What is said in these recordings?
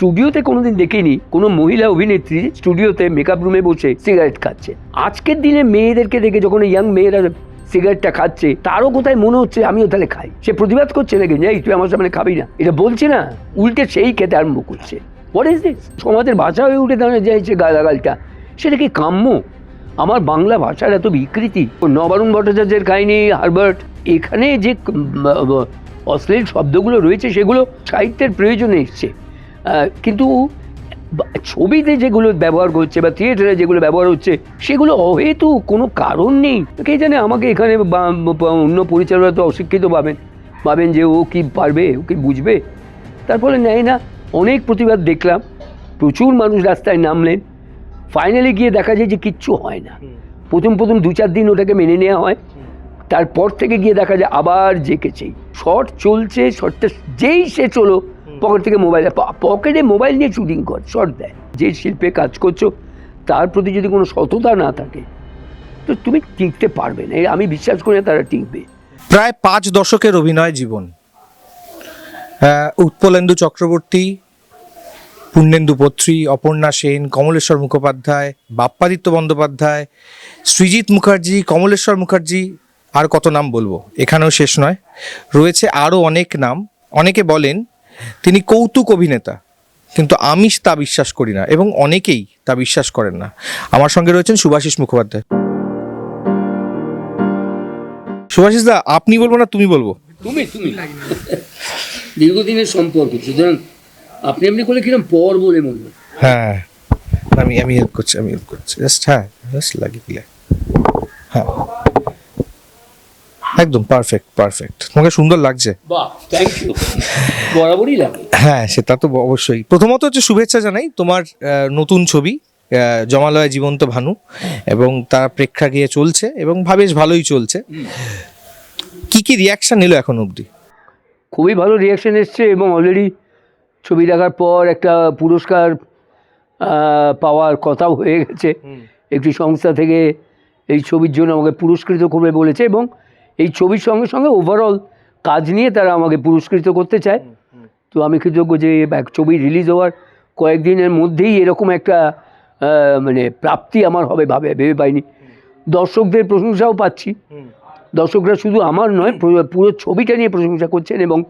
স্টুডিওতে কোনোদিন দেখিনি কোনো মহিলা অভিনেত্রী স্টুডিওতে মেকআপ রুমে বসে সিগারেট খাচ্ছে। আজকের দিনে মেয়েদেরকে দেখে যখন ইয়াং মেয়েরা সিগারেটটা খাচ্ছে, তারও কোথায় মনে হচ্ছে আমিও তাহলে খাই? সে প্রতিবাদ করছে নাকি যে এই তুই আমার সামনে খাবি না। এটা বলছে না, উল্টে সেই খেতে আরম্ভ করছে। হোয়াট ইজ দিস সমাজের ভাষা হয়ে উঠে দাঁড়িয়ে যাইছে গালাগালটা। সেটা কি কাম্য? আমার বাংলা ভাষার এত বিকৃতি। নবারুণ ভট্টাচার্যের কাহিনী, হারবার্ট, এখানে যে অশ্লীল শব্দগুলো রয়েছে, সেগুলো সাহিত্যের প্রয়োজনে এসছে। কিন্তু ছবিতে যেগুলো ব্যবহার করছে বা থিয়েটারে যেগুলো ব্যবহার হচ্ছে সেগুলো অহেতু কোনো কারণ নেই। কে জানে আমাকে এখানে অন্য পরিচালকরা তো অশিক্ষিত পাবেন। ভাবেন যে ও কি পারবে ও কি বুঝবে? তার ফলে নেয় না। অনেক প্রতিবাদ দেখলাম। প্রচুর মানুষ রাস্তায় নামলেন। ফাইনালি গিয়ে দেখা যায় যে কিচ্ছু হয় না। প্রথম প্রথম দু চার দিন ওটাকে মেনে নেওয়া হয়। তারপর থেকে গিয়ে দেখা যায় আবার জেকেছেই শর্ট চলছে শর্টটা যেই সে চলো পকেট থেকে মোবাইল পকেটে মোবাইল নিয়ে শুটিং কর, শর্ট দেয়। যে শিল্পে কাজ করছ, তার প্রতি যদি কোনো সততা না থাকে, তো তুমি টিকতে পারবে না। আমি বিশ্বাস করি তারা টিকবে। প্রায় পাঁচ দশকের অভিনয় জীবন। উৎপলেন্দু চক্রবর্তী পূর্ণেন্দু পত্রী, অপর্ণা সেন, কমলেশ্বর মুখোপাধ্যায়, বাপ্পাদিত্য বন্দ্যোপাধ্যায়, সৃজিৎ মুখার্জি, কমলেশ্বর মুখার্জি, আর কত নাম বলব? এখানেও শেষ নয়। রয়েছে আরও অনেক নাম। অনেকে বলেন তিনি কৌতুক অভিনেতা। কিন্তু আমি তা বিশ্বাস করি না এবং অনেকেই তা বিশ্বাস করেন না। আমার সঙ্গে রয়েছেন সুভাষিস মুখোপাধ্যায়। সুভাষিস দা আপনি বলব না তুমি বলব? তুমি তুমি। দীর্ঘদিনের সম্পর্ক সুতরাং আপনি আপনি করলে কিরম পর বলে মনে হয়? হ্যাঁ আমি আমি হেল্প করছি আমি হেল্প করছি। জাস্ট হ্যাঁ জাস্ট দিলে। হ্যাঁ। একদম পারফেক্ট পারফেক্ট তোমাকে সুন্দর লাগছে। বাহ থ্যাংক ইউ বরাবরই লাগে। হ্যাঁ সেটা তো অবশ্যই। প্রথমত হচ্ছে শুভেচ্ছা জানাই তোমার নতুন ছবি জমালয় জীবন্ত ভানু এবং তার প্রেক্ষাগৃহে চলছে এবং বেশ ভালোই চলছে। কি কি রিয়াকশন এলো এখন অবধি? খুবই ভালো রিয়াকশন এসছে এবং অলরেডি ছবি দেখার পর একটা পুরস্কার পাওয়ার কথাও হয়ে গেছে। একটি সংস্থা থেকে এই ছবির জন্য আমাকে পুরস্কৃত করবে বলেছে এবং এই ছবির সঙ্গে সঙ্গে ওভারঅল কাজ নিয়ে তারা আমাকে পুরস্কৃত করতে চায়। তো আমি কৃতজ্ঞ যে এক ছবি রিলিজ হওয়ার কয়েকদিনের মধ্যেই এরকম একটা মানে প্রাপ্তি আমার হবে ভাবে ভেবে পাইনি। দর্শকদের প্রশংসাও পাচ্ছি। দর্শকরা শুধু আমার নয় পুরো- পুরো ছবিটা নিয়ে প্রশংসা করছেন এবং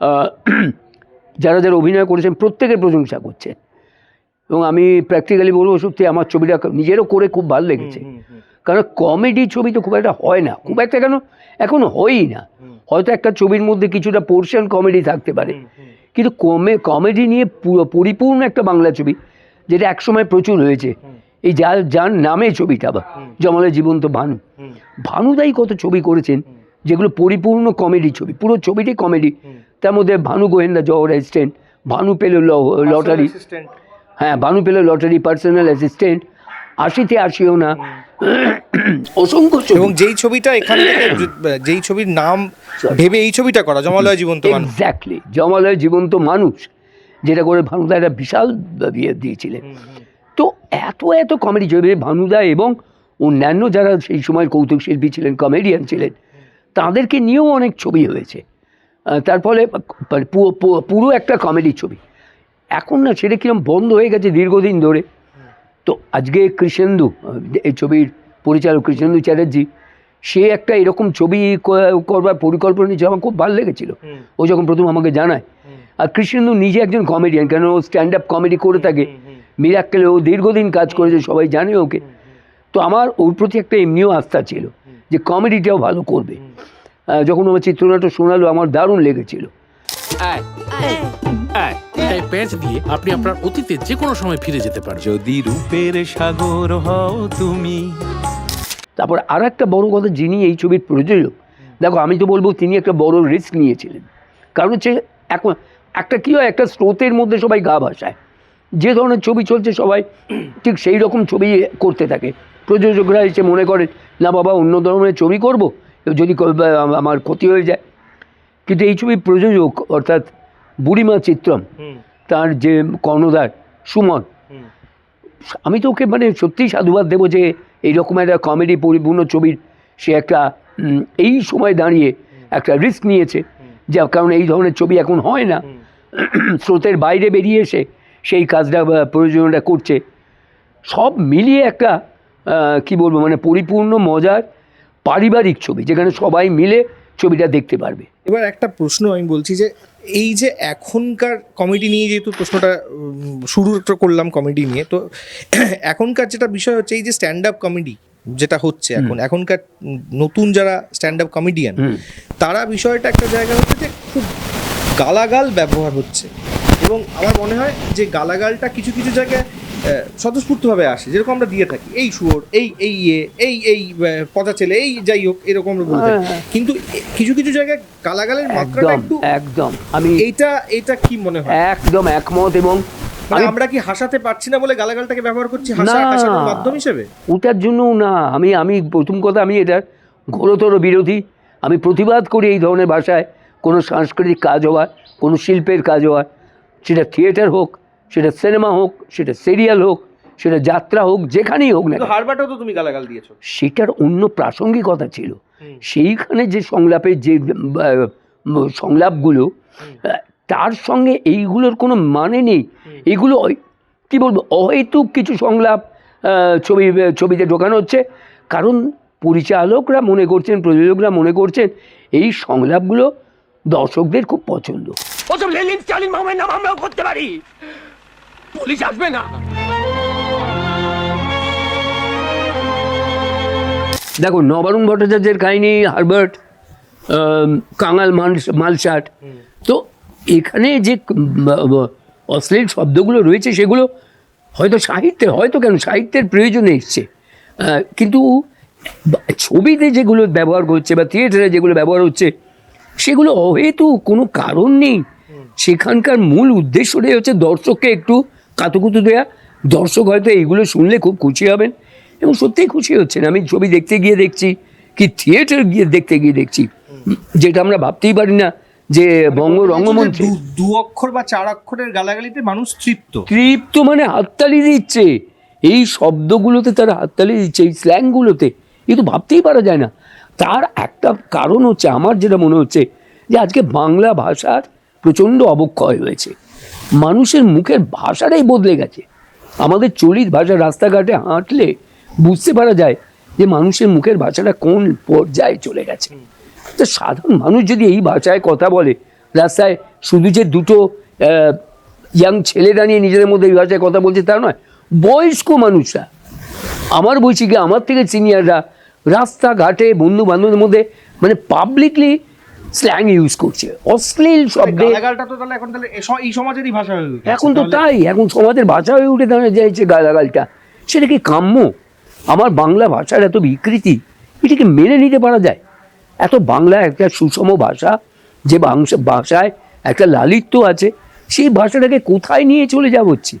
যারা যারা অভিনয় করেছেন প্রত্যেকের প্রশংসা করছেন। এবং আমি প্র্যাকটিক্যালি বলব সত্যি আমার ছবিটা নিজেরও করে খুব ভালো লেগেছে। কারণ কমেডি ছবি তো খুব একটা হয় না। খুব একটা কেন? এখন হয়ই না। হয়তো একটা ছবির মধ্যে কিছুটা পোর্শন কমেডি থাকতে পারে। কিন্তু কমে কমেডি নিয়ে পুরো পরিপূর্ণ একটা বাংলা ছবি যেটা একসময় প্রচুর হয়েছে। এই যা যার নামে ছবিটা বা জমালে জীবন্ত ভানু। ভানুদাই কত ছবি করেছেন যেগুলো পরিপূর্ণ কমেডি ছবি। পুরো ছবিটাই কমেডি তার মধ্যে ভানু গোয়েন্দা জহর অ্যাসিস্ট্যান্ট ভানু পেল লটারি হ্যাঁ ভানু পেল লটারি পার্সোনাল অ্যাসিস্ট্যান্ট আশিতে আসিও না। অসংখ্য ছবি। এবং যেই ছবিটা এখান থেকে যেই ছবির নাম ভেবে এই ছবিটা করা জমালয় জীবন্ত মানুষ। এক্স্যাক্টলি জমালয় জীবন্ত মানুষ যেটা করে ভানুদা একটা বিশাল বিয়ে দিয়েছিলেন। তো এত এত কমেডি ছবি ভানুদা এবং অন্যান্য যারা সেই সময় কৌতুক শিল্পী ছিলেন কমেডিয়ান ছিলেন তাদেরকে নিয়েও অনেক ছবি হয়েছে। তার ফলে মানে পুরো একটা কমেডি ছবি। এখন না সেটা কিরম বন্ধ হয়ে গেছে দীর্ঘদিন ধরে। তো আজকে কৃষ্ণেন্দু এই ছবির পরিচালক কৃষ্ণেন্দু চ্যাটার্জি সে একটা এরকম ছবি করবার পরিকল্পনা নিয়েছে আমার খুব ভালো লেগেছিল। ও যখন প্রথম আমাকে জানায় আর কৃষ্ণেন্দু নিজে একজন কমেডিয়ান কেন ও স্ট্যান্ড আপ কমেডি করে থাকে? মিরাক্কেলে ও দীর্ঘদিন কাজ করেছে সবাই জানে ওকে। তো আমার ওর প্রতি একটা এমনিও আস্থা ছিল যে কমেডিটাও ভালো করবে। যখন আমার চিত্রনাট্য শোনালো আমার দারুণ লেগেছিল। এই প্যাচ দিয়ে আপনি আপনার অতীতে যে কোনো সময় ফিরে যেতে পারেন। যদি রূপের সাগর হও তুমি। তারপর আর একটা বড় কথা যিনি এই ছবির প্রযোজক দেখো আমি তো বলব তিনি একটা বড় রিস্ক নিয়েছিলেন। কারণ হচ্ছে এখন একটা কী হয় একটা স্রোতের মধ্যে সবাই গা ভাসায়। যে ধরনের ছবি চলছে সবাই ঠিক সেই রকম ছবি করতে থাকে। প্রযোজকরা এসে মনে করেন না বাবা অন্য ধরনের ছবি করব? যদি আমার ক্ষতি হয়ে যায়। কিন্তু এই ছবির প্রযোজক অর্থাৎ বুড়িমা চিত্রম তার যে কর্ণধার সুমন আমি তো ওকে মানে সত্যিই সাধুবাদ দেবো যে এইরকম একটা কমেডি পরিপূর্ণ ছবির সে একটা এই সময় দাঁড়িয়ে একটা রিস্ক নিয়েছে। যা কারণ এই ধরনের ছবি এখন হয় না। স্রোতের বাইরে বেরিয়ে এসে সেই কাজটা প্রয়োজনটা করছে। সব মিলিয়ে একটা কি বলব মানে পরিপূর্ণ মজার পারিবারিক ছবি যেখানে সবাই মিলে ছবিটা দেখতে পারবে। এবার একটা প্রশ্ন আমি বলছি যে এই যে এখনকার কমেডি নিয়ে যেহেতু প্রশ্নটা শুরু করলাম কমেডি নিয়ে তো এখনকার যেটা বিষয় হচ্ছে এই যে স্ট্যান্ড আপ কমেডি যেটা হচ্ছে এখন এখনকার নতুন যারা স্ট্যান্ড আপ কমেডিয়ান তারা বিষয়টা একটা জায়গা হচ্ছে যে খুব গালাগাল ব্যবহার হচ্ছে। এবং আমার মনে হয় যে গালাগালটা কিছু কিছু জায়গায় স্বতঃস্ফূর্তভাবে আসে যেরকম আমরা দিয়ে থাকি। এই শুয়োর এই এই ইয়ে এই এই পচা ছেলে এই যাই হোক এরকম আমরা বলে থাকি। হ্যাঁ। কিন্তু কিছু কিছু জায়গায় গালাগালের মাত্রাটা একটু একদম। আমি এইটা এটা কি মনে হয়? একদম একমত এবং মানে আমরা কি হাসাতে পারছি না বলে গালাগালটাকে ব্যবহার করছি হাসা হাসানোর মাধ্যম হিসেবে? ওটার জন্যও না। আমি আমি প্রথম কথা আমি এটার ঘোরতর বিরোধী। আমি প্রতিবাদ করি এই ধরনের ভাষায়। কোনো সাংস্কৃতিক কাজ হওয়ার কোনো শিল্পের কাজ হওয়ার সেটা থিয়েটার হোক সেটা সিনেমা হোক সেটা সিরিয়াল হোক সেটা যাত্রা হোক যেখানেই হোক না হারবাটেও তো তুমি গালাগাল দিয়েছ। সেটার অন্য প্রাসঙ্গিকতা ছিল। সেইখানে যে সংলাপের যে সংলাপগুলো তার সঙ্গে এইগুলোর কোনো মানে নেই। এগুলো কি বলব অহেতুক কিছু সংলাপ ছবি ছবিতে ঢোকানো হচ্ছে। কারণ পরিচালকরা মনে করছেন প্রযোজকরা মনে করছেন এই সংলাপগুলো দর্শকদের খুব পছন্দ। ওসব লেলিন স্টালিন মামার নাম আমরাও করতে পারি। পুলিশ আসবে না। দেখো, নবারুণ ভট্টাচার্যের কাহিনী, হারবার্ট কাঙাল মাল মালসাট। তো এখানে যে অশ্লীল শব্দগুলো রয়েছে, সেগুলো হয়তো সাহিত্যের, হয়তো কেন সাহিত্যের প্রয়োজনে এসছে। কিন্তু ছবিতে যেগুলো ব্যবহার করছে বা থিয়েটারে যেগুলো ব্যবহার হচ্ছে, সেগুলো অহেতু কোনো কারণ নেই। সেখানকার মূল উদ্দেশ্যটাই হচ্ছে দর্শককে একটু কাতুকুতু দেয়া। দর্শক হয়তো এইগুলো শুনলে খুব খুশি হবেন এবং সত্যিই খুশি হচ্ছেন। আমি ছবি দেখতে গিয়ে দেখছি কি থিয়েটার গিয়ে দেখতে গিয়ে দেখছি। যেটা আমরা ভাবতেই পারি না যে বঙ্গ রঙ্গমঞ্চে দু- দু অক্ষর বা চার অক্ষরের গালাগালিতে মানুষ তৃপ্ত। তৃপ্ত মানে হাততালি দিচ্ছে। এই শব্দগুলোতে তারা হাততালি দিচ্ছে এই স্ল্যাংগুলোতে এ তো ভাবতেই পারা যায় না। তার একটা কারণ হচ্ছে আমার যেটা মনে হচ্ছে যে আজকে বাংলা ভাষার প্রচণ্ড অবক্ষয় হয়েছে। মানুষের মুখের ভাষাটাই বদলে গেছে। আমাদের চলিত ভাষা রাস্তাঘাটে হাঁটলে বুঝতে পারা যায় যে মানুষের মুখের ভাষাটা কোন পর্যায়ে চলে গেছে। তো সাধারণ মানুষ যদি এই ভাষায় কথা বলে, রাস্তায় শুধু যে দুটো ইয়াং ছেলেরা নিয়ে নিজেদের মধ্যে এই ভাষায় কথা বলছে তা নয়, বয়স্ক মানুষরা, আমার বলছি কি, আমার থেকে সিনিয়ররা রাস্তাঘাটে বন্ধু বান্ধবের মধ্যে মানে পাবলিকলি স্ল্যাং ইউজ করছে। অশ্লীল শব্দে গালাগালটা তো তাহলে এখন তাহলে এই সমাজেরই ভাষা হয়ে। এখন তো তাই এখন সমাজের ভাষা হয়ে উঠে দাঁড়িয়ে যাচ্ছে গালাগালটা। সেটা কি কাম্য? আমার বাংলা ভাষার এত বিকৃতি এটাকে মেনে নিতে পারা যায়? এত বাংলা একটা সুষম ভাষা যে ভাষায় একটা লালিত্য আছে সেই ভাষাটাকে কোথায় নিয়ে চলে যাব হচ্ছে?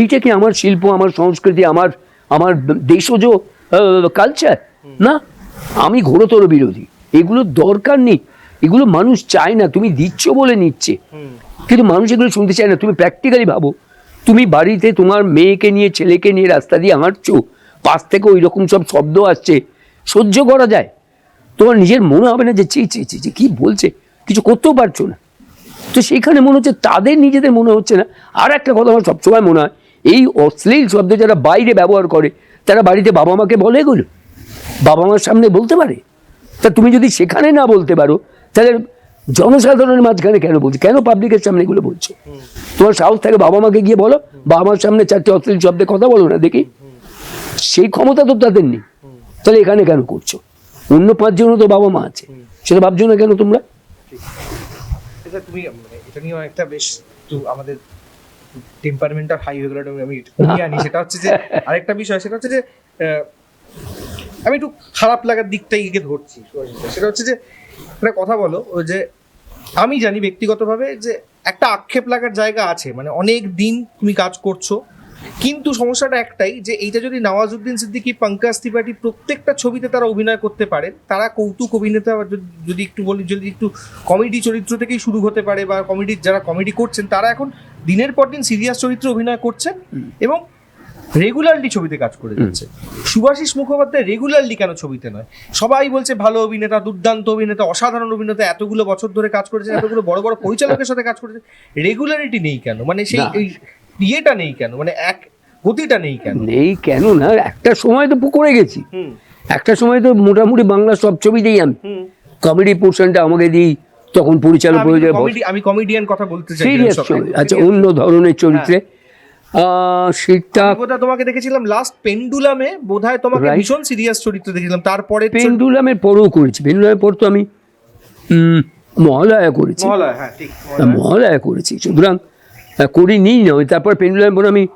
এইটা কি আমার শিল্প আমার সংস্কৃতি আমার আমার দেশজ কালচার না আমি ঘোরতর বিরোধী। এগুলোর দরকার নেই। এগুলো মানুষ চায় না তুমি দিচ্ছ বলে নিচ্ছে। কিন্তু মানুষ এগুলো শুনতে চায় না তুমি প্র্যাকটিক্যালি ভাবো। তুমি বাড়িতে তোমার মেয়েকে নিয়ে ছেলেকে নিয়ে রাস্তা দিয়ে হাঁটছো পাশ থেকে ওই রকম সব শব্দ আসছে সহ্য করা যায়। তোমার নিজের মনে হবে না যে চি চি চি চি কী বলছে কিছু করতেও পারছ না। তো সেখানে মনে হচ্ছে তাদের নিজেদের মনে হচ্ছে না। আর একটা কথা আমার সবসময় মনে হয় এই অশ্লীল শব্দ যারা বাইরে ব্যবহার করে তারা বাড়িতে বাবা মাকে বলে এগুলো? বাবা মার সামনে বলতে পারে? তা তুমি যদি সেখানে না বলতে পারো তাহলে জনসাধারণের মাঝখানে কেন বলছো? কেন পাবলিকের সামনে এগুলো বলছো? তোমার সাহস থাকে বাবা মাকে গিয়ে বলো বাবা মার সামনে চারটে অশ্লীল শব্দে কথা বলো না, দেখি। সেই ক্ষমতা তো তাদের নেই। তাহলে এখানে কেন করছ? অন্য পাঁচজনও তো বাবা মা আছে। সেটা ভাবছ না কেন তোমরা? মানে আমি একটু খারাপ লাগার দিকটাই ধরছি। সেটা হচ্ছে যে একটা কথা বলো ওই যে আমি জানি ব্যক্তিগতভাবে যে একটা আক্ষেপ লাগার জায়গা আছে মানে অনেক দিন তুমি কাজ করছ কিন্তু সমস্যাটা একটাই যে এইটা যদি নওয়াজুদ্দিন সিদ্দিকী পঙ্কাজ ত্রিপাঠী প্রত্যেকটা ছবিতে তারা অভিনয় করতে পারে তারা কৌতুক অভিনেতা যদি- যদি একটু বলি যদি একটু কমেডি চরিত্র থেকেই শুরু হতে পারে বা কমেডি যারা কমেডি করছেন তারা এখন দিনের পর দিন সিরিয়াস চরিত্রে অভিনয় করছেন এবং রেগুলারলি ছবিতে কাজ করে যাচ্ছে। সুভাষিস মুখোপাধ্যায় রেগুলারলি কেন ছবিতে নয়? সবাই বলছে ভালো অভিনেতা দুর্দান্ত অভিনেতা অসাধারণ অভিনেতা এতগুলো বছর ধরে কাজ করেছে এতগুলো বড় বড় পরিচালকের সাথে কাজ করেছে। রেগুলারিটি নেই কেন? মানে সেই এই ইয়েটা নেই কেন? মানে এক গতিটা নেই কেন? নেই কেন না? একটা সময় তো করে গেছি। একটা সময় তো মোটামুটি বাংলা সব ছবিতেই আমি। কমেডি পোর্শনটা আমাকে দিই তখন পরিচালক হয়ে যায় কমেডি আমি কমেডিয়ান কথা বলতে চাই আচ্ছা অন্য ধরনের চরিত্রে। আহ, সেটা বোধহয় তোমাকে দেখেছিলাম লাস্ট পেন্ডুলামে বোধহয় তোমাকে. ভীষণ সিরিয়াস চরিত্র দেখেছিলাম। তারপরে পেন্ডুলামের পরেও করেছি। পেন্ডুলামের পর তো আমি মহালয়া করেছি। মহালয়া হ্যাঁ হ্যাঁ, করেছি। সুতরাং করিনি নয় তারপর পেন্ডুলামের পর আমি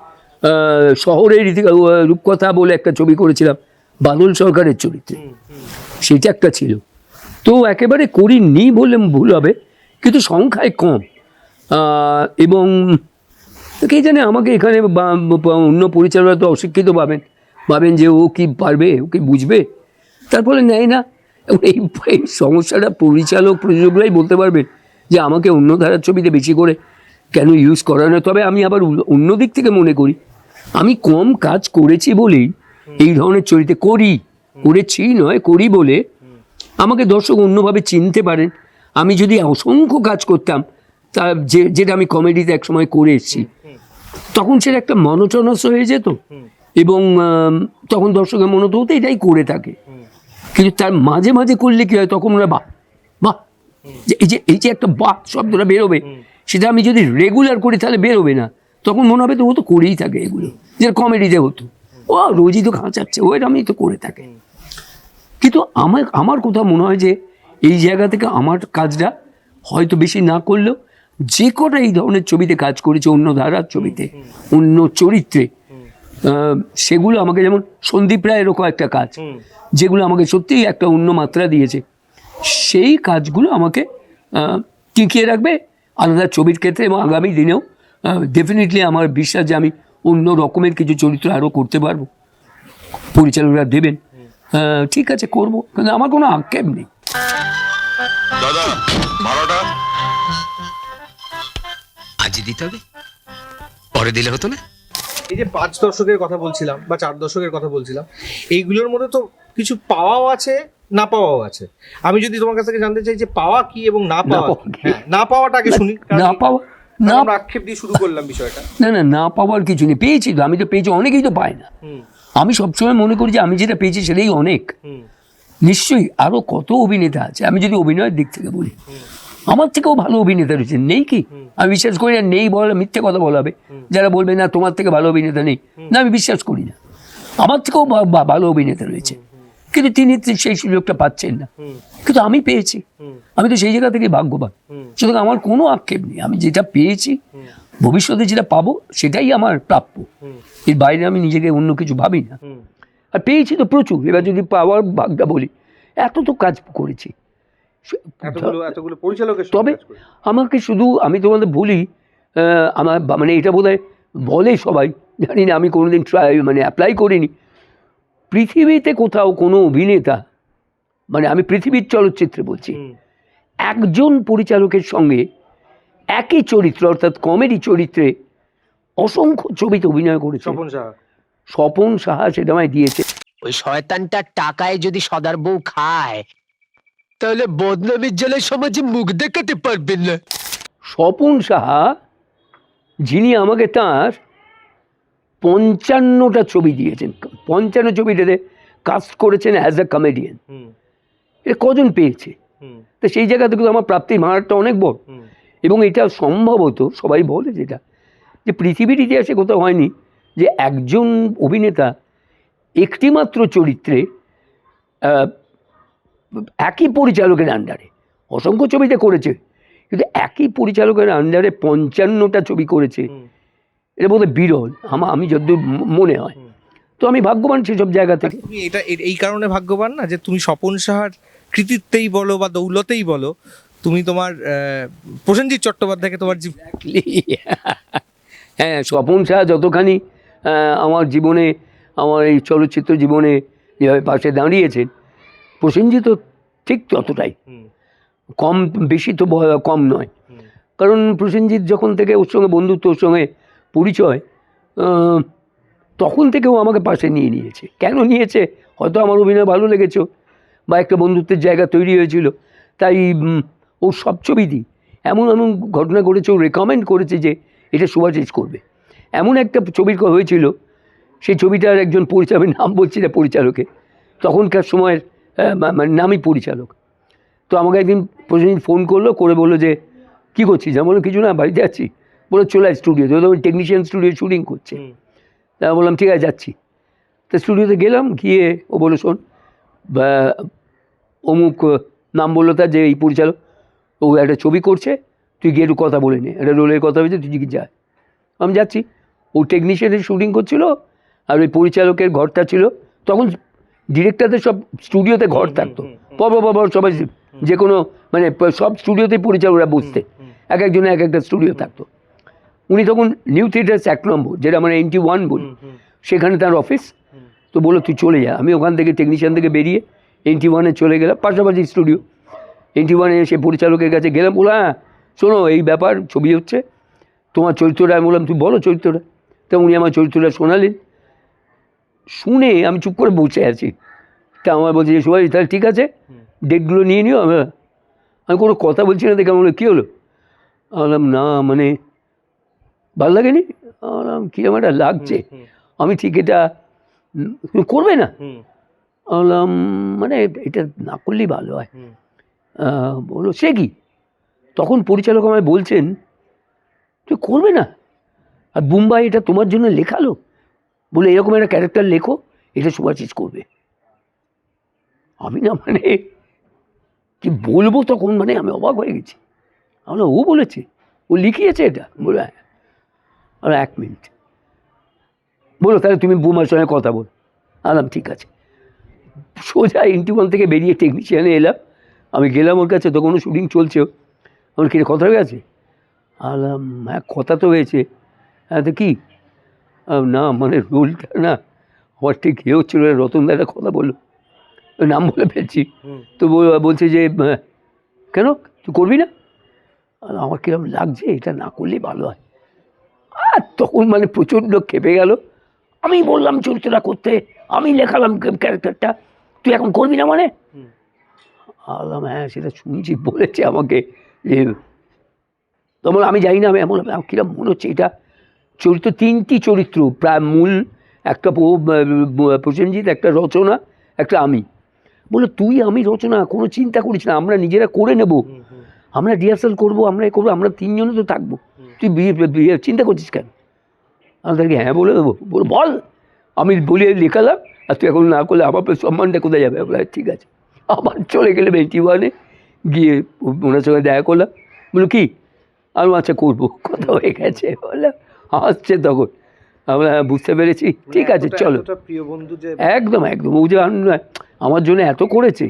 শহরের রীতি- রূপকথা বলে একটা ছবি করেছিলাম বাদল সরকারের চরিত্রে। সেটা একটা ছিল। তো একেবারে করিনি বললে ভুল হবে কিন্তু সংখ্যায় কম। আহ, এবং কে জানে আমাকে এখানে অন্য পরিচালকরা তো অশিক্ষিত পাবেন। ভাবেন যে ও কি পারবে, ও কি বুঝবে? তারপরে নেয় না। এই সমস্যাটা পরিচালক, প্রযোজকরাই বলতে পারবেন যে আমাকে অন্য ধারার ছবিতে বেশি করে কেন ইউজ করা না তবে আমি আবার অন্য দিক থেকে মনে করি, আমি কম কাজ করেছি বলেই এই ধরনের চরিত্রে করি, করেছি নয়, করি বলে আমাকে দর্শক অন্যভাবে চিনতে পারেন। আমি যদি অসংখ্য কাজ করতাম তা যে যেটা আমি কমেডিতে একসময় করে এসেছি তখন সেটা একটা মনোটনাস হয়ে যেত। এবং তখন দর্শকের মনে হতো এটাই করে থাকে। কিন্তু তার মাঝে মাঝে করলে কি হয়? তখন ওরা বাহ বাহ যে এই যে এই যে একটা বাহ শব্দটা বেরোবে সেটা আমি যদি রেগুলার করি তাহলে বেরোবে না। তখন মনে হবে তো ও তো করেই থাকে এগুলো। যেটা কমেডিতে হতো। ও রোজই তো খাঁচাচ্ছে ও এটা আমি তো করে থাকে। কিন্তু আমার আমার কোথাও মনে হয় যে এই জায়গা থেকে আমার কাজটা হয়তো বেশি না করলেও যে কটা এই ধরনের ছবিতে কাজ করেছে অন্য ধারার ছবিতে অন্য চরিত্রে সেগুলো আমাকে যেমন সন্দীপ রায়েরও কয়েকটা কাজ যেগুলো আমাকে সত্যিই একটা অন্য মাত্রা দিয়েছে সেই কাজগুলো আমাকে টিকিয়ে রাখবে আলাদা ছবির ক্ষেত্রে এবং আগামী দিনেও ডেফিনেটলি আমার বিশ্বাস যে আমি অন্য রকমের কিছু চরিত্র আরও করতে পারব। পরিচালকরা দেবেন। আহ, ঠিক আছে করব। কিন্তু আমার কোনো আক্ষেপ নেই। দাদা ভাড়াটা আজই দিতে হবে। পরে দিলে হতো না? এই যে পাঁচ দশকের কথা বলছিলাম বা চার দশকের কথা বলছিলাম এইগুলোর মধ্যে তো কিছু পাওয়াও আছে না পাওয়াও আছে। আমি যদি তোমার কাছ থেকে জানতে চাই যে পাওয়া কি এবং না পাওয়া? হ্যাঁ, না পাওয়াটা আগে শুনি না পাওয়া না আমরা আক্ষেপ দিয়ে শুরু করলাম বিষয়টা। না না না পাওয়ার কিছু নেই। পেয়েছি তো আমি তো পেয়েছি অনেকেই তো পায় না। আমি সবসময় মনে করি যে আমি যেটা পেয়েছি সেটাই অনেক। নিশ্চয়ই আরও কত অভিনেতা আছে আমি যদি অভিনয়ের দিক থেকে বলি। আমার থেকেও ভালো অভিনেতা রয়েছে। নেই কি? আমি বিশ্বাস করি না নেই বলে মিথ্যে কথা বলা হবে। যারা বলবে না তোমার থেকে ভালো অভিনেতা নেই। না আমি বিশ্বাস করি না। আমার থেকেও ভালো অভিনেতা রয়েছে। কিন্তু তিনি সেই সুযোগটা পাচ্ছেন না। কিন্তু আমি পেয়েছি। আমি তো সেই জায়গা থেকে ভাগ্যবান। সুতরাং আমার কোনো আক্ষেপ নেই। আমি যেটা পেয়েছি ভবিষ্যতে যেটা পাবো সেটাই আমার প্রাপ্য। এর বাইরে আমি নিজেকে অন্য কিছু ভাবি না। আর পেয়েছি তো প্রচুর। এবার যদি পাওয়ার ভাগটা বলি এত তো কাজ করেছি। তবে আমাকে শুধু আমি তোমাদের বলি আহ, আমার মানে এটা বোধহয় বলে সবাই জানি না আমি কোনোদিন ট্রাই মানে অ্যাপ্লাই করিনি। পৃথিবীতে কোথাও কোনো অভিনেতা মানে আমি পৃথিবীর চলচ্চিত্রে বলছি একজন পরিচালকের সঙ্গে একই চরিত্র অর্থাৎ কমেডি চরিত্রে অসংখ্য ছবিতে অভিনয় করেছে। স্বপন সাহা। স্বপন সাহা সেটা আমায় দিয়েছে। ওই শয়তানটা টাকায় যদি সদার বউ খায় তাহলে বদনামের জন্য সমাজে মুখ দেখাতে পারবেন না। স্বপন সাহা যিনি আমাকে তার পঞ্চান্নটা ছবি দিয়েছেন। পঞ্চান্ন ছবিটাতে কাস্ট করেছেন অ্যাজ আ কমেডিয়ান এটা কজন পেয়েছে? তো সেই জায়গা থেকে আমার প্রাপ্তির ভাড়াটা অনেক বড়। এবং এটা সম্ভবত সবাই বলে যেটা যে পৃথিবীর ইতিহাসে কোথাও হয়নি যে একজন অভিনেতা একটিমাত্র চরিত্রে আহ, একই পরিচালকের আন্ডারে অসংখ্য ছবিতে করেছে কিন্তু একই পরিচালকের আন্ডারে পঞ্চান্নটা ছবি করেছে। এটা বোধহয় বিরল আমা আমি যদ্দূর মনে হয়। তো আমি ভাগ্যবান সেসব জায়গা থেকে। তুমি এটা এই কারণে ভাগ্যবান না যে তুমি স্বপন সাহার কৃতিত্বেই বলো বা দৌলতেই বলো তুমি তোমার প্রসেনজিৎ চট্টোপাধ্যায়কে তোমার হ্যাঁ স্বপন সাহা যতখানি আমার জীবনে আমার এই চলচ্চিত্র জীবনে যেভাবে পাশে দাঁড়িয়েছেন প্রসেনজিৎও ঠিক ততটাই। কম বেশি তো কম নয়। কারণ প্রসেনজিৎ যখন থেকে ওর সঙ্গে বন্ধুত্ব ওর সঙ্গে পরিচয় তখন থেকেও আমাকে পাশে নিয়ে নিয়েছে। কেন নিয়েছে? হয়তো আমার অভিনয় ভালো লেগেছে বা একটা বন্ধুত্বের জায়গা তৈরি হয়েছিল। তাই ও সব ছবিতেই এমন এমন ঘটনা ঘটেছে ও রেকমেন্ড করেছে যে এটা সুভাষিস করবে। এমন একটা ছবির হয়েছিল সেই ছবিটার একজন পরিচালক নাম বলছি না পরিচালকে তখনকার সময়ের আহ, মানে নামই পরিচালক। তো আমাকে একদিন প্রতিদিন ফোন করল করে বলল যে কী করছিস? আমি বললাম কিছু না বাড়িতে যাচ্ছি বলে চলে আয় স্টুডিওতে তখন টেকনিশিয়ান স্টুডিও শুটিং করছে। তা বললাম ঠিক আছে যাচ্ছি। তো স্টুডিওতে গেলাম গিয়ে ও বলল শোন অমুক নাম বলল তার যে এই পরিচালক ও একটা ছবি করছে তুই গিয়ে একটু কথা বলে নে একটা রোলের কথা হয়েছে তুই কি যা। আমি যাচ্ছি। ও টেকনিশিয়ানের শুটিং করছিল আর ওই পরিচালকের ঘরটা ছিল তখন ডিরেক্টরদের সব স্টুডিওতে ঘর থাকতো। পর পর পর সবাই যে কোনো মানে সব স্টুডিওতেই পরিচালকরা বুঝতে। এক একজনে এক একটা স্টুডিও থাকতো। উনি তখন নিউ থিয়েটার্স এক নম্বর যেটা আমরা এনটি ওয়ান বলি। সেখানে তার অফিস তো বলল তুই চলে যা। আমি ওখান থেকে টেকনিশিয়ান থেকে বেরিয়ে এনটি ওয়ানে চলে গেলাম পাশাপাশি স্টুডিও এনটি ওয়ানে এসে পরিচালকের কাছে গেলাম বলো হ্যাঁ শোনো এই ব্যাপার ছবি হচ্ছে। তোমার চরিত্রটা আমি বললাম তুই বলো চরিত্রটা। তো উনি আমার চরিত্রটা শোনালেন। শুনে আমি চুপ করে বসে আছি। তা আমার বলছে যে সবাই তাহলে ঠিক আছে ডেটগুলো নিয়ে নিও আমি আমি কোনো কথা বলছি না দেখে আমি বললাম কী হলো? আমি বললাম না মানে ভালো লাগেনি? আমি বললাম কীরকম একটা লাগছে? আমি ঠিক এটা করবে না। বললাম মানে এটা না করলেই ভালো হয়। বলো সে কি? তখন পরিচালক আমায় বলছেন তুই করবে না। আর বুম্বাই এটা তোমার জন্য লেখালো? বলে এরকম একটা ক্যারেক্টার লেখো এটা সুভাষিস করবে। আমি না মানে কি বলব তখন মানে আমি অবাক হয়ে গেছি। আমরা ও বলেছে ও লিখিয়েছে এটা? বলে হ্যাঁ। এক মিনিট। বলো তাহলে তুমি বুমার সঙ্গে কথা বল। আলাম ঠিক আছে। সোজা ইন্টিওয়ান থেকে বেরিয়ে টেকনিশিয়ানে এলাম। আমি গেলাম ওর কাছে তখনও শুটিং চলছে আমার কি রে, কথা হয়ে গেছে? আলাম হ্যাঁ কথা তো হয়েছে। হ্যাঁ তো কি? না মানে রুলটা না আমার ঠিক ইয়ে হচ্ছিল রতন দাদা কথা বলল। নাম বলে ফেলছি। তো বলছে যে কেন? তুই করবি না? আমার কীরকম লাগছে এটা না করলেই ভালো হয়। আর তখন মানে প্রচণ্ড খেপে গেল। আমি বললাম চরিত্রটা করতে। আমি লেখালাম ক্যারেক্টারটা। তুই এখন করবি না মানে? আলাম হ্যাঁ সেটা শুনছি বলেছে আমাকে। যে তখন আমি জানি না আমি এমন আমার কীরকম মনে হচ্ছে এটা। চরিত্র তিনটি চরিত্র প্রায় মূল একটা প্রসেনজিৎ একটা রচনা একটা আমি। বলে তুই আমি রচনা কোনো চিন্তা করিস না আমরা নিজেরা করে নেব। আমরা রিহার্সাল করব আমরা এ করব আমরা তিনজনে তো থাকব। তুই বিয়ে- বিয়ে- চিন্তা করছিস কেন? আমি তাদেরকে হ্যাঁ বলে দেবো। বলো বল আমি বলে লেখালাম আর তুই এখন না করলে আমার সম্মানটা কোথায় যাবে? বললাম, ঠিক আছে। আবার চলে গেলে বেটি ওয়ানে গিয়ে ওনার সঙ্গে দেখা করলাম। বলল কি? আমি আচ্ছা করব। কথা হয়ে গেছে। বললাম হাসছে তখন। আমরা হ্যাঁ, বুঝতে পেরেছি? ঠিক আছে চলো। প্রিয় বন্ধু একদম একদম। ও যে আমার জন্য এত করেছে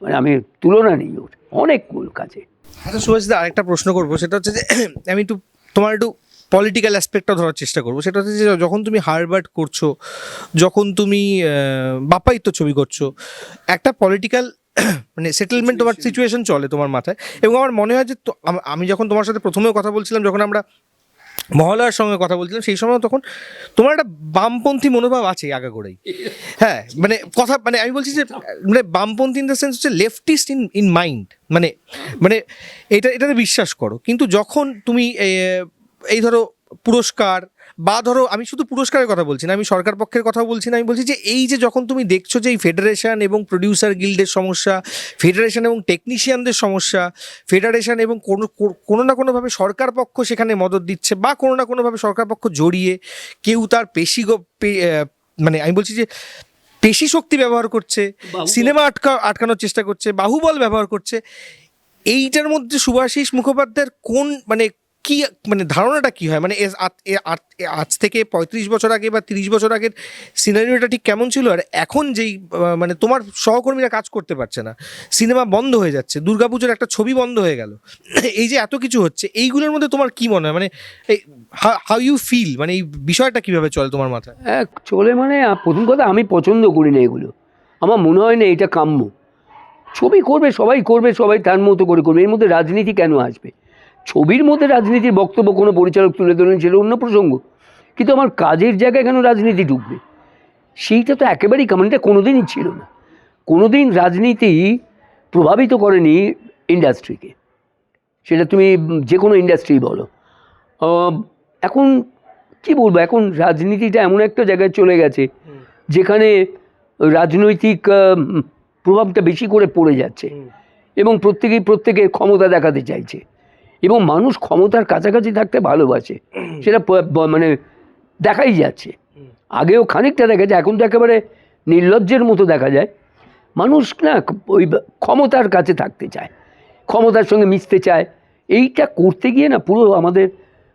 মানে আমি তুলনা নেই ওর। অনেক ওর কাছে আচ্ছা সুভাষদা আরেকটা প্রশ্ন করব। সেটা হচ্ছে যে আমি একটু তোমার একটু পলিটিক্যাল অ্যাসপেক্টটা ধরার চেষ্টা করব। সেটা হচ্ছে যে যখন তুমি হারবার্ট করছ যখন তুমি আহ, বাপ্পায়িত্ব ছবি করছ একটা পলিটিক্যাল মানে সেটেলমেন্ট তোমার সিচুয়েশন চলে তোমার মাথায়। এবং আমার মনে হয় যে তো- আমি যখন তোমার সাথে প্রথমেও কথা বলছিলাম যখন আমরা মহলার সঙ্গে কথা বলছিলাম, সেই সময় তখন তোমার একটা বামপন্থী মনোভাব আছে আগে করেই হ্যাঁ মানে কথা মানে আমি বলছি যে মানে বামপন্থী ইন দ্য সেন্স হচ্ছে লেফটিস্ট ইন ইন মাইন্ড মানে মানে এটা, এটাতে বিশ্বাস করো। কিন্তু যখন তুমি এই ধরো পুরস্কার বা ধরো আমি শুধু পুরস্কারের কথা বলছি না আমি সরকার পক্ষের কথা বলছি না আমি বলছি যে এই যে যখন তুমি দেখছ যে এই ফেডারেশন এবং প্রডিউসার গিল্ডের সমস্যা ফেডারেশন এবং টেকনিশিয়ানদের সমস্যা ফেডারেশন এবং কোনো কোনো না কোনোভাবে সরকার পক্ষ সেখানে মদত দিচ্ছে বা কোনো না কোনোভাবে সরকার পক্ষ জড়িয়ে কেউ তার পেশি মানে আমি বলছি যে পেশি শক্তি ব্যবহার করছে সিনেমা আটকা আটকানোর চেষ্টা করছে বাহুবল ব্যবহার করছে এইটার মধ্যে সুভাষিস মুখোপাধ্যায়ের কোন মানে কি মানে ধারণাটা কি হয়? মানে আজ থেকে পঁয়ত্রিশ বছর আগে বা তিরিশ বছর আগের সিনারিওটা ঠিক কেমন ছিল? আর এখন যেই মানে তোমার সহকর্মীরা কাজ করতে পারছে না, সিনেমা বন্ধ হয়ে যাচ্ছে, দুর্গাপুজোর একটা ছবি বন্ধ হয়ে গেল, এই যে এত কিছু হচ্ছে, এইগুলোর মধ্যে তোমার কি মনে হয়? মানে হাউ ইউ ফিল? মানে এই বিষয়টা কীভাবে চলে তোমার মাথায়? চলে মানে প্রথম কথা আমি পছন্দ করি না এগুলো। আমার মনে হয় না এটা কাম্য। ছবি করবে, সবাই করবে, সবাই তার মতো করে করবে, এর মধ্যে রাজনীতি কেন আসবে? ছবির মধ্যে রাজনীতির বক্তব্য কোনো পরিচালক তুলে ধরেন সেটা অন্য প্রসঙ্গ। কিন্তু আমার কাজের জায়গায় কেন রাজনীতি ঢুকবে? সেইটা তো একেবারেই কমেন্টটা কোনোদিনই ছিল না। কোনো দিন রাজনীতি প্রভাবিত করেনি ইন্ডাস্ট্রিকে সেটা তুমি যে কোনো ইন্ডাস্ট্রি বলো এখন কি বলব এখন রাজনীতিটা এমন একটা জায়গায় চলে গেছে যেখানে রাজনৈতিক প্রভাবটা বেশি করে পড়ে যাচ্ছে এবং প্রত্যেকেই প্রত্যেকের ক্ষমতা দেখাতে চাইছে। এবং মানুষ ক্ষমতার কাছাকাছি থাকতে ভালোবাসে। সেটা মানে দেখাই যাচ্ছে। আগেও খানিকটা দেখা যায়, এখন তো একেবারে নির্লজ্জের মতো দেখা যায়। মানুষ না ওই ক্ষমতার কাছে থাকতে চায়, ক্ষমতার সঙ্গে মিশতে চায়। এইটা করতে গিয়ে না পুরো আমাদের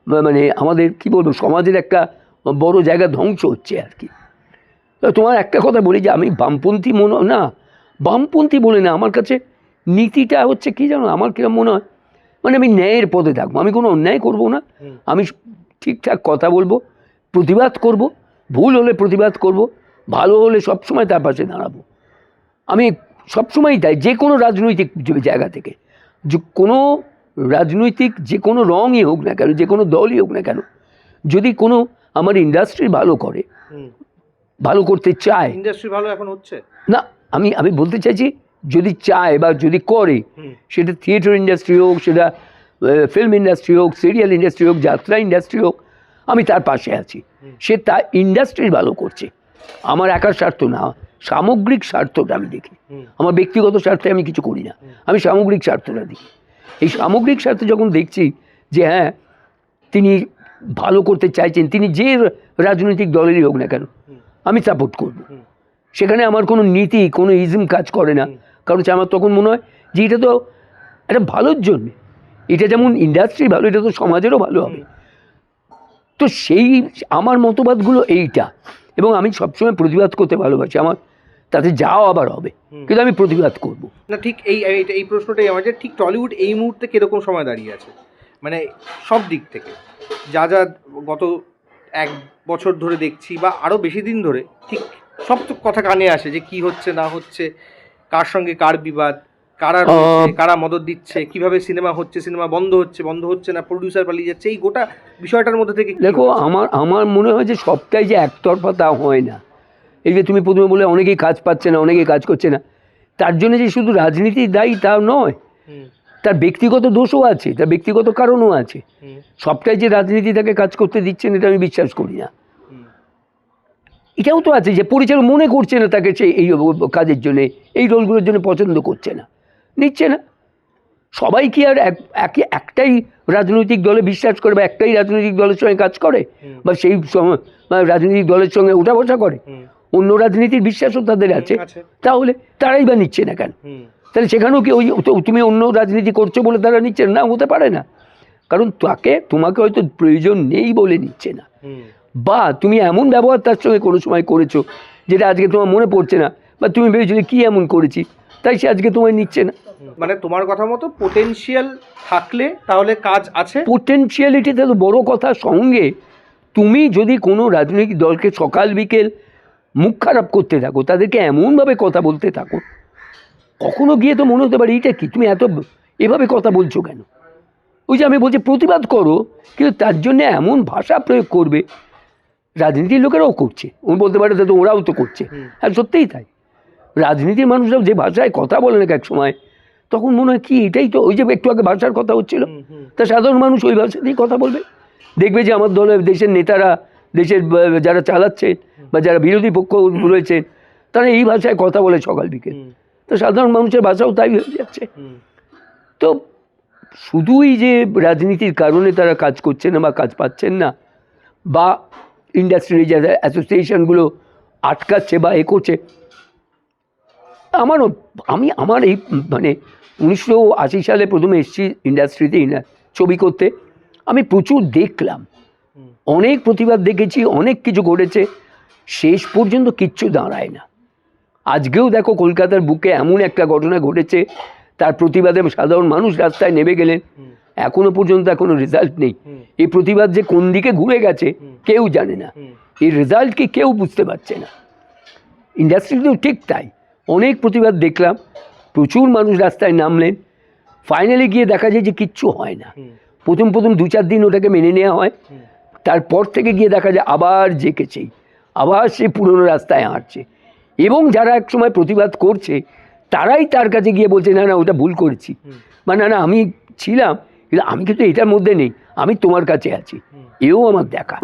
মানে আমাদের কি বলব, সমাজের একটা বড় জায়গা ধ্বংস হচ্ছে আর কি। তোমার একটা কথা বলি যে আমি বামপন্থী মনে, না, বামপন্থী বলে না, আমার কাছে নীতিটা হচ্ছে কি জানো, আমার কিরম মনে হয় মানে আমি ন্যায়ের পদে থাকব। আমি কোনো অন্যায় করব না। আমি ঠিকঠাক কথা বলব প্রতিবাদ করব ভুল হলে প্রতিবাদ করব ভালো হলে সবসময় তার পাশে দাঁড়াবো। আমি সবসময়ই তাই যে কোনো রাজনৈতিক জায়গা থেকে যে কোনো রাজনৈতিক যে কোনো রঙই হোক না কেন যে কোনো দলই হোক না কেন যদি কোনো আমার ইন্ডাস্ট্রি ভালো করে ভালো করতে চায়। ইন্ডাস্ট্রি ভালো এখন হচ্ছে? না আমি আমি বলতে চাইছি যদি চায় বা যদি করে সেটা থিয়েটার ইন্ডাস্ট্রি হোক সেটা ফিল্ম ইন্ডাস্ট্রি হোক সিরিয়াল ইন্ডাস্ট্রি হোক যাত্রা ইন্ডাস্ট্রি হোক আমি তার পাশে আছি। সে তা ইন্ডাস্ট্রির ভালো করছে। আমার একার স্বার্থ না সামগ্রিক স্বার্থটা আমি দেখি। আমার ব্যক্তিগত স্বার্থে আমি কিছু করি না। আমি সামগ্রিক স্বার্থটা দেখি। এই সামগ্রিক স্বার্থে যখন দেখছি যে হ্যাঁ তিনি ভালো করতে চাইছেন তিনি যে রাজনৈতিক দলেরই হোক না কেন আমি সাপোর্ট করব। সেখানে আমার কোনো নীতি কোনো ইজম কাজ করে না। কারণ হচ্ছে আমার তখন মনে হয় যে এটা তো একটা ভালোর জন্য। এটা যেমন ইন্ডাস্ট্রি ভালো এটা তো সমাজেরও ভালো হবে। তো সেই আমার মতবাদগুলো এইটা। এবং আমি সবসময় প্রতিবাদ করতে ভালোবাসি। আমার তাতে যাও আবার হবে। কিন্তু আমি প্রতিবাদ করব। না ঠিক এই এই- প্রশ্নটাই আমার যে ঠিক টলিউড এই মুহূর্তে কীরকম সময় দাঁড়িয়ে আছে? মানে সব দিক থেকে। যা যা গত এক বছর ধরে দেখছি বা আরও বেশি দিন ধরে ঠিক সব তো কথা কানে আসে যে কি হচ্ছে না হচ্ছে। কার সঙ্গে কার বিবাদ কারা কারা মদত দিচ্ছে কীভাবে সিনেমা হচ্ছে সিনেমা বন্ধ হচ্ছে বন্ধ হচ্ছে না প্রডিউসার পালিয়ে যাচ্ছে এই গোটা বিষয়টার মধ্যে থেকে দেখো আমার আমার মনে হয় যে সবটাই যে একতরফা তা হয় না। এই যে তুমি প্রথমে বলে অনেকেই কাজ পাচ্ছে না অনেকেই কাজ করছে না তার জন্য যে শুধু রাজনীতি দায়ী তা নয় তার ব্যক্তিগত দোষও আছে তার ব্যক্তিগত কারণও আছে। সবটাই যে রাজনীতি তাকে কাজ করতে দিচ্ছেন এটা আমি বিশ্বাস করি না। এটাও তো আছে যে পরিচালক মনে করছে না তাকে সে এই কাজের জন্য। এই রোলগুলোর জন্য পছন্দ করছে না। নিচ্ছে না। সবাই কি আর এক একই একটাই রাজনৈতিক দলে বিশ্বাস করে বা একটাই রাজনৈতিক দলের সঙ্গে কাজ করে? বা সেই রাজনৈতিক দলের সঙ্গে ওঠা বসা করে? অন্য রাজনীতির বিশ্বাসও তাদের আছে। তাহলে তারাই বা নিচ্ছে না কেন? তাহলে সেখানেও কি ওই তুমি অন্য রাজনীতি করছ বলে তারা নিচ্ছে না? হতে পারে না। কারণ তাকে তোমাকে হয়তো প্রয়োজন নেই বলে নিচ্ছে না। বা তুমি এমন ব্যবহার তার সঙ্গে কোনো সময় করেছ যেটা আজকে তোমার মনে পড়ছে না? বা তুমি ভেবেছো যে কী এমন করেছি? তাই সে আজকে তোমায় নিচ্ছে না। মানে তোমার কথা মতো পোটেনশিয়াল থাকলে তাহলে কাজ আছে? পোটেনশিয়ালিটিতে তো বড় কথা সঙ্গে তুমি যদি কোনো রাজনৈতিক দলকে সকাল বিকেল মুখ খারাপ করতে থাকো তাদেরকে এমনভাবে কথা বলতে থাকো কখনো গিয়ে তো মনে হতে পারে এইটা কি? তুমি এত এভাবে কথা বলছো কেন? ওই যে আমি বলছি প্রতিবাদ করো কিন্তু তার জন্য এমন ভাষা প্রয়োগ করবে রাজনীতির লোকেরাও করছে। ও বলতে পারে তো ওরাও তো করছে। হ্যাঁ সত্যিই তাই। রাজনীতির মানুষরাও যে ভাষায় কথা বলে না এক সময় তখন মনে হয় কি এটাই তো ওই যে একটু আগে ভাষার কথা হচ্ছিল। তা সাধারণ মানুষ ওই ভাষাতেই কথা বলবে। দেখবে যে আমার দলের দেশের নেতারা দেশের যারা চালাচ্ছেন বা যারা বিরোধী পক্ষ রয়েছেন তারা এই ভাষায় কথা বলে সকাল বিকেল। তো সাধারণ মানুষের ভাষাও তাই হয়ে যাচ্ছে। তো শুধুই যে রাজনীতির কারণে তারা কাজ করছেন না বা কাজ পাচ্ছেন না বা ইন্ডাস্ট্রির যে অ্যাসোসিয়েশনগুলো আটকাচ্ছে বা এ করছে আমারও আমি আমার এই মানে উনিশশো আশি সালে প্রথমে এসেছি ইন্ডাস্ট্রিতে ইন্ডা- ছবি করতে। আমি প্রচুর দেখলাম। অনেক প্রতিবাদ দেখেছি অনেক কিছু ঘটেছে। শেষ পর্যন্ত কিচ্ছু দাঁড়ায় না। আজকেও দেখো কলকাতার বুকে এমন একটা ঘটনা ঘটেছে তার প্রতিবাদে সাধারণ মানুষ রাস্তায় নেমে গেলেন। এখনও পর্যন্ত কোনো রেজাল্ট নেই। এই প্রতিবাদ যে কোন দিকে ঘুরে গেছে কেউ জানে না। এই রেজাল্টকে কেউ বুঝতে পারছে না। ইন্ডাস্ট্রিতেও ঠিক তাই। অনেক প্রতিবাদ দেখলাম প্রচুর মানুষ রাস্তায় নামলেন। ফাইনালি গিয়ে দেখা যায় যে কিচ্ছু হয় না। প্রথম প্রথম দু চার দিন ওটাকে মেনে নেওয়া হয়। তারপর থেকে গিয়ে দেখা যায় আবার জেকেছেই আবার সে পুরনো রাস্তায় হাঁটছে। এবং যারা এক সময় প্রতিবাদ করছে তারাই তার কাছে গিয়ে বলছে না না ওটা ভুল করেছি। বা না না আমি ছিলাম কিন্তু আমি কিন্তু এটার মধ্যে নেই। আমি তোমার কাছে আছি। এও আমার দেখা